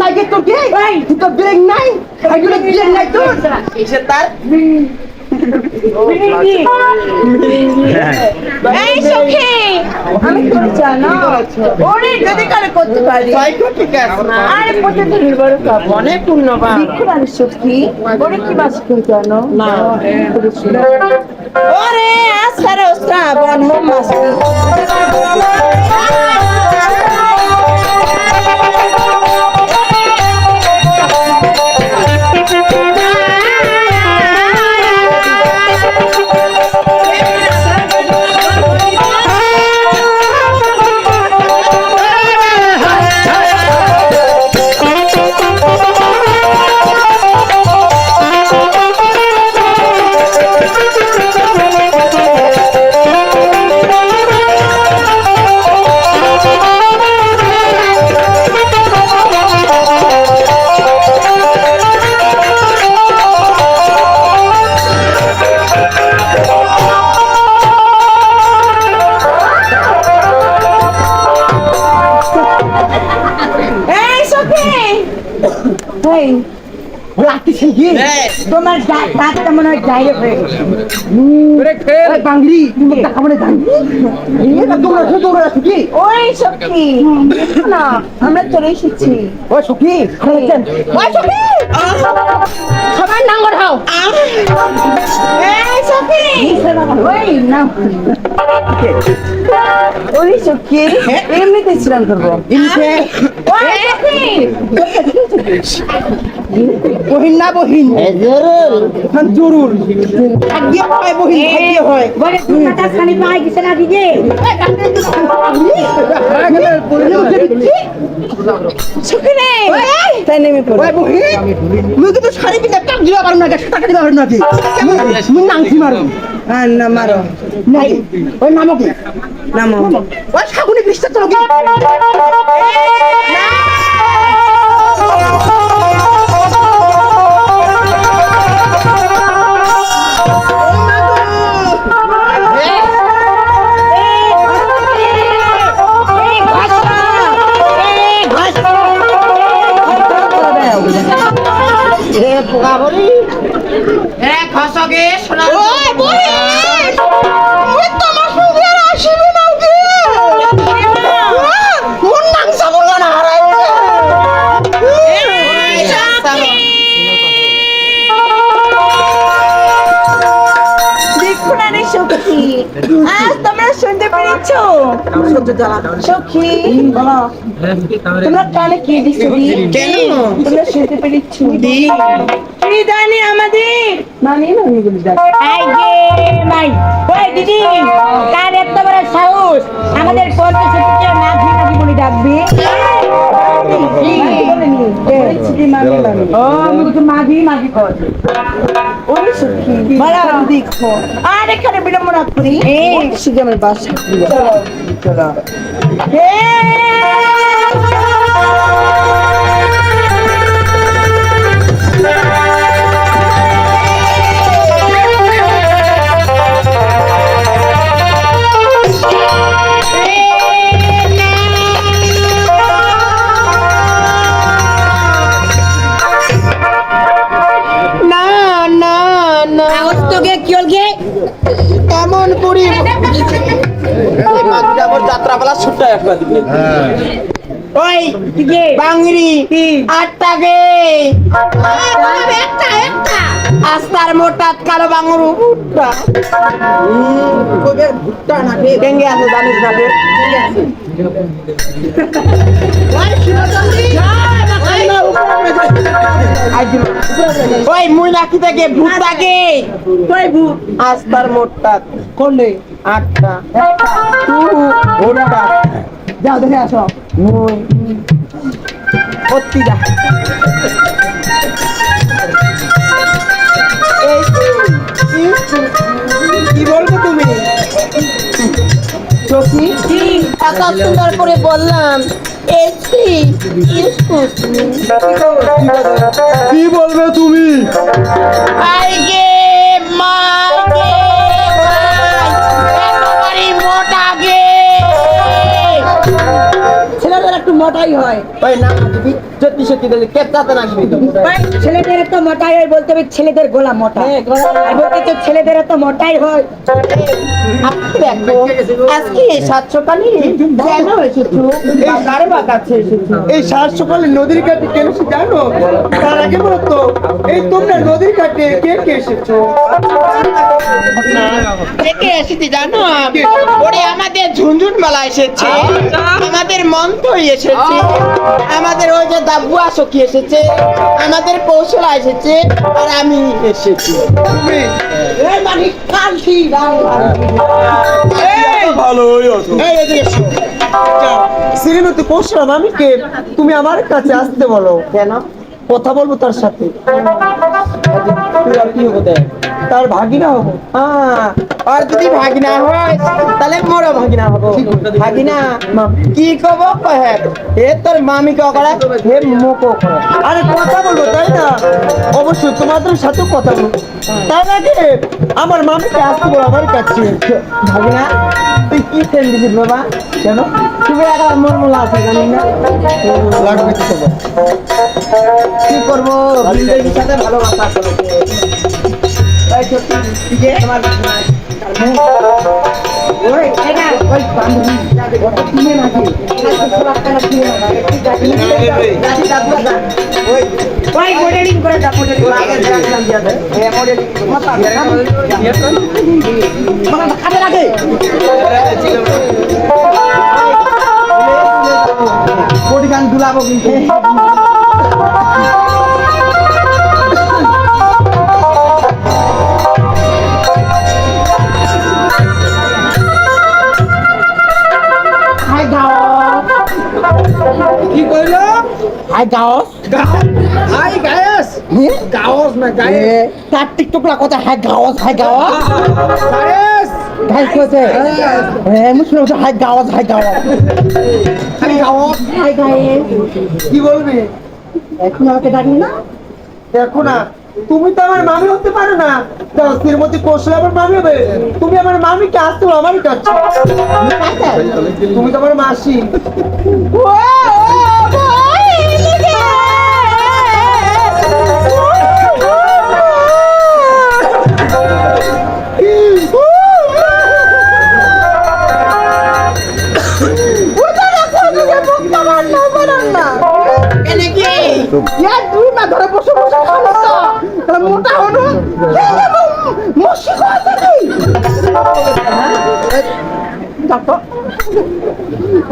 নাই তোর কি? তোর ব্রেক নাই? ব্রেক নাই তোর? তার? এই সখী আমি তোর জানো ওরে যদি কারে করতে পারি। সাইকো ঠিক আছে না আরে পর্যন্ত নির্ভর করব অনেক পুণ্যবান। বিক্ষুরান সখী ওরে কি বাস করে জানো? না। ওরে আসার শ্রাবণ মাস। এই রাখতেছি কি। তোমার দাঁত দাঁতটা মনে হয় ডাইরেক্ট হয়ে গেছে। তুমি মনে জানি। এই না তোমরা শুধু তোমরা আছো কি? ওই সখী। না আমরা চলে এসেছি। ওই সখী খাচ্ছেন ওই সখী! সবাই নাঙ্গর হাও এমনিতে ছিলাম করব বহিন না বহিন হ্যাঁ জরুর ভাগ্য হয় বহিন ভাগ্য হয় বলে মাথা খানি পাই গেছে না দিদি সখী রে তাই নেমে পড়ো। মুই কিন্তু শাড়ি দিবা পারম না টাকা দিবা পারম না কি মুই নাংছি মারু। আর না মারো। নাই। ওই নামো কি নামো ওই শাগুনি বিশ্বাস চলো কি এ আজ তোমরা শুনতে পেরেছ? সখী তোমরা কানে কি দিচ্ছ? তোমরা শুনতে পেরেছ? কি জানি আমাদের? মানে মানে বলি আই গে মাই ওই দিদি কার এত বড় সাহস? আমাদের পঞ্চাশ কেউ না ঘি নাকি বলে। ডাকবি বলা আর এখানে বিলম্ব করি। আমার বাসা ওই গে বাংরি আটটা গে একটা একটা। আস্তার মোটা কালো বাঙুরু ভুট্টা। কবে ভুট্টা না ডেঙ্গে আছে জানিস না রে ওই মুই নাকি থেকে ভুট্টা গে কই ভূত। আস্তার মোটা করলে আটটা তু যাও দেখে আসো। মুই ভর্তি যা কি বলব তুমি? এত সুন্দর করে বললাম। কি? বলবে তুমি? মোটাই হয়। ওই না দিবি? সত্যি সত্যি বলে কেপটাতে নাচবি ভাই, ছেলেদের তো মোটাই হয় বলতে হবে ছেলেদের গোলা মোটা। হ্যাঁ, গোলা। ছেলেদের তো মোটাই হয়। দেখো আজকে এই সাত সকালে কেন এসেছ কার বাগাচ্ছে এসেছ? এই সাত সকালে নদীর কাছে কেন এসে জানো? তার আগে বলতো এই তোমরা নদীর কাছে কে কে এসেছ? কে এসেছি জানো? ওরে আমাদের ঝুনঝুন মেলা এসেছে আমাদের মন্ত্রই এসেছে আমাদের ওই যে দাব্বুয়া সখী এসেছে আমাদের কৌশলা এসেছে আর আমি এসেছি। মানে কালকি আমি কে? তুমি আমার কাছে আসতে বলো। কেন? কথা বলব তার সাথে। তার ভাগিনা হব। হ্যাঁ, আর যদি ভাগিনা হয় তাহলে মোরও ভাগিনা হব। ভাগিনা কি কব কহে হে তোর মামিকে করে হে মোকো করে আরে কথা বলব তাই না? অবশ্যই তোমাদের সাথে কথা বলব। তার আগে আমার মামিকে আসতে বলো আমার কাছে। ভাগিনা কি সেন দিছিস বাবা কেন তুমি একটা মন মোলা আছে জানি না। লাগবে কি তোমার? কি করব? বিন্দুর সাথে ভালোবাসা করেছে এই সত্যি, তোমার খাতে লাগে কোটি গান দুলাবো কিন্তু হাই গাও হাই গায়েস। গাওস না তার টিকটকলা কথা হাই হাই গাওয়াজ গায়েস। হ্যাঁ হাই হাই খালি গাওস। হাই গায়ে কি বলবি? এখন আমাকে ডাকি না? দেখো না তুমি তো আমার মামি হতে পারো না। যাও শ্রীমতী কৌশল আমার মামি হবে। তুমি আমার মামিকে আসতে বলো আমার কাছে তুমি তো আমার মাসি।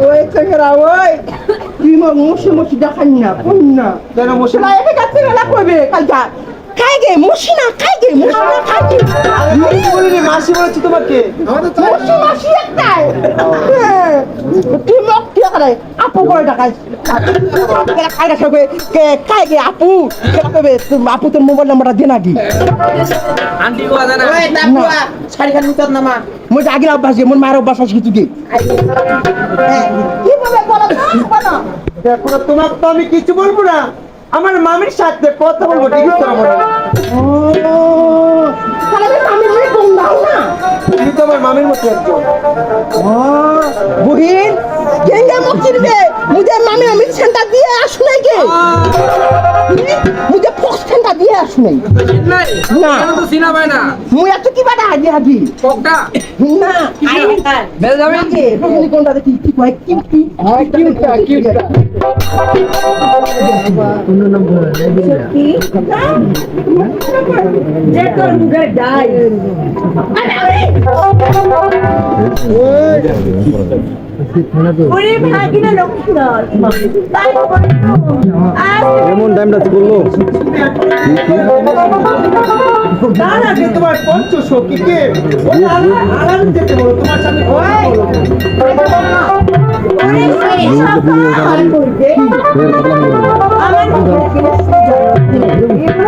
ওই চেহারা ওই তুই মোর মসি মসি দেখান না কোন না কেন মশলা সেটা এনে কাছে না কইবে কালকা খাই গে মসি না খাই গে মসি না খাই গে আমি কি বলিনি মাসি বলেছি তোমাকে। মসি মাসি একটাই। হ্যাঁ। তুই মোক কি করে আপু করে ডাকাই খাই গেছে কে খাই গে আপু তুমি আপু তোর মোবাইল নাম্বারটা দে নাকি। আন্টি কোয়া জানা? ওই তাপুয়া শাড়ি খান নিতত নামা। মই আগিলা অভ্যাস দিয়ে মোর মায়ের অভ্যাস আছে কিছু কি কি বলে? বলো। দেখো না তো আমি কিছু বলব না। আমার মামির সাথে কথা বলব ঠিক আছে আমার আমি বঙ্গাল না। তুমি তো আমার মামির মতো একজন। বুহিন কেঙ্গা মোক চিনবে মুঝে মামি আমি সেন্টার দিয়ে আসু নাই কে? মুঝে ফক্স সেন্টার দিয়ে আসু নাই। নাই? না। তো না। মুই এত কি বাটা হাজি হাজি কোকটা না। যাবে কোনটা দেখি? কি কয় কি কি হ্যাঁ কিউটটা কিউটটা যে তোর মুখের ডাই ওরে ভাগিনা লক্ষ্মণ তাই বলে আর এমন টাইমটা বলল তার আগে তোমার পঞ্চ সখীকে ওই আলাদা আলাদা যেতে বলো তোমার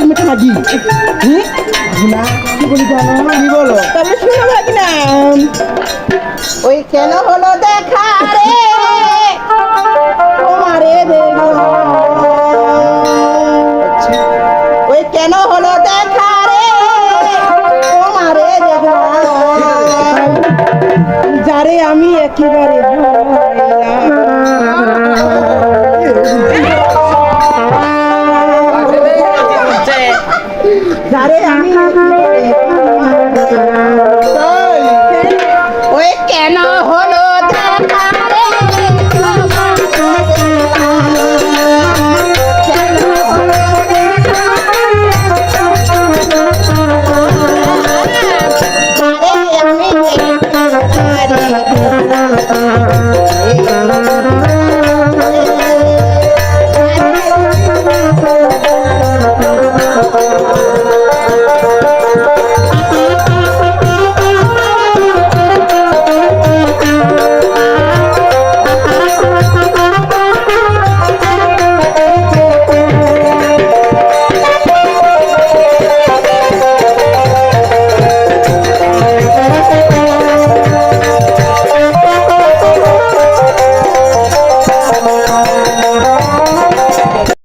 দেখে টাকা সাত মেটে হ্যাঁ না কি বলি জানো কি বলো। তবে শুনে লাগি না ওই কেন হলো দেখা রে? তোমারে দেখলাম ওই কেন হলো দেখা রে? তোমারে দেখলাম যারে আমি একেবারে যারে আমি